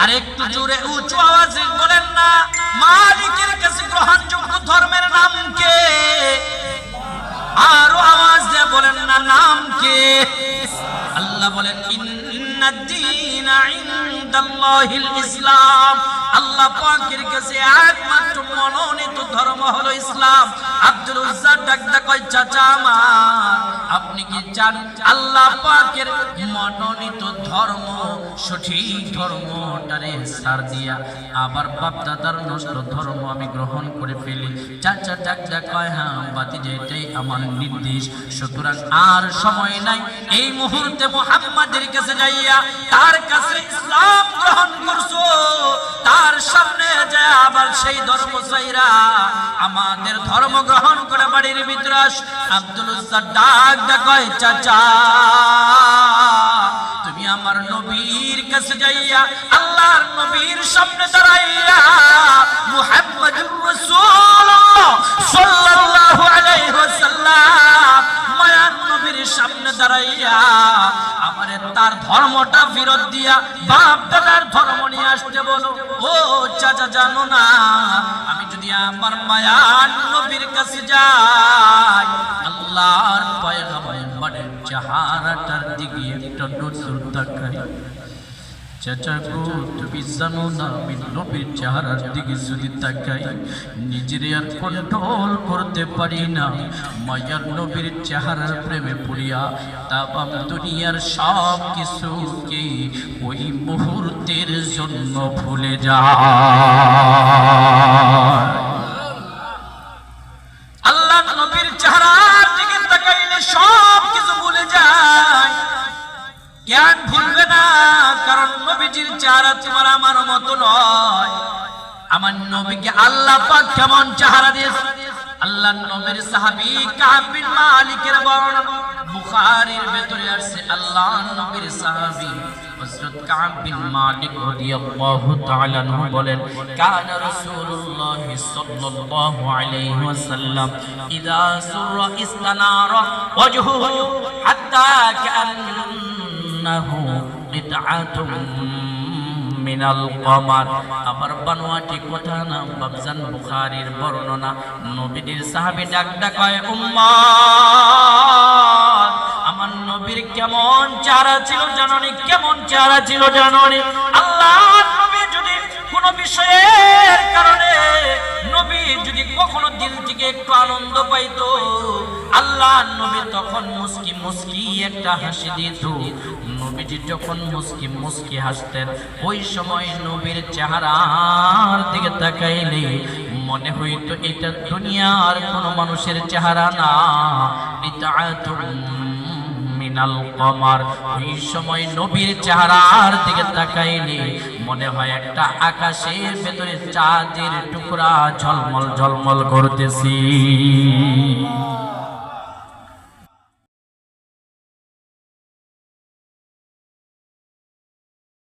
আর একটু জোরে উঁচু আওয়াজে বলেন না, মালিকের কাছে গ্রহণযোগ্য ধর্মের নাম কে? আরও আওয়াজ দিয়ে বলেন না, নাম কে? আল্লাহ বলেন ইসলাম। আল্লাহ পাকের কাছে একমাত্র মনোনীত ধর্ম হলো ইসলাম। আব্দুল উজ্জা ডাকদা কয়, চাচা আমার আপনি কি জান আল্লাহ পাকের মনোনীত ধর্ম, সঠিক ধর্মটারে সার দিয়া আবার বাপদাদার নষ্ট ধর্ম আমি গ্রহণ করে ফেলি। চাচা ডাকদা কয় হ্যাঁ বাতি যেটাই আমার নির্দেশ। সুতরাং আর সময় নাই। এই মুহূর্তে মোহাম্মদের কাছে যাইয়া তার কাছে ইসলাম গ্রহণ করছ। তার সামনে আবার সেই ধর্ম চাইরা আমাদের ধর্ম গ্রহণ করে বাড়ির ভিতরে আস। আব্দুল ডাক ডাকয়, চাচা, তুমি আমার নবীর কাছে যাইয়া আল্লাহর নবীর সামনে দাঁড়াইয়া মুহাম্মদুর সামনে আমারে তার ধর্মটা ফিরত দিয়া বাপ দাদার ধর্ম নিয়ে আসতে বলো। ও চাচা, জানো না, আমি যদি আমার মায়ার নবীর কাছে যাই, আল্লাহর পয়গম্বরের চেহারাটার দিকে একটা নজর তাকাই। গো, তুমি জানো না, আমি নবীর চেহারার দিকে যদি তাকাই, নিজের আর কন্ট্রোল করতে পারি না। মায়ার নবীর চেহারার প্রেমে পড়িয়া দুনিয়ার সব কিছুকে ওই মুহূর্তের জন্য ভুলে যায় আল্লাহ নবীর চেহারার দিকে তাকাইলে সব কিছু ভুলে যায় জ্ঞান ভুলবে না, কারণ নবীজির চেহারা তোমার আমার মতো নয়। আমার নবীকে আল্লাহ পাক কেমন চেহারা দিয়েছে? আল্লাহ নবীর সাহাবী কাব বিন মালিকের বর্ণনা, বুখারীর ভেতরে আসছে আল্লাহ নবীর সাহাবী হযরত কাব বিন মালিক রাদিয়াল্লাহু তাআলা আনহু বলেন, কান রাসূলুল্লাহ সাল্লাল্লাহু আলাইহি ওয়াসাল্লাম ইযা সুররা ইস্তানারা ওয়াজহুহু হাত্তা কান্নাহু কিতআতুম মিনাল কমার আবার বানোয়াটি কথা না বাবজান বুখারীর বর্ণনা। নবীদের সাহাবী ডাক ডাকায় উম্মাত আমার নবীর কেমন চারা ছিল জাননি, কেমন চারা ছিল জাননি? আল্লাহ নবী যদি কোনো বিষয়ের কারণে যদি কখনো দিল থেকে একটু আনন্দ পাইতো, আল্লাহ নবী তখন মুস্কি মুস্কি একটা হাসি দিত। নবীজি যখন মুস্কি মুস্কি হাসতেন, ওই সময় নবীর চেহারার দিকে তাকাইলে মনে হইতো, এটা দুনিয়ার কোনো মানুষের চেহারা না। মিনাল কমার। ওই সময় নবীর চেহারার দিকে তাকাইলে মনে হয় একটা আকাশের ভেতরে চাঁদের টুকরা ঝলমল ঝলমল করতেছি।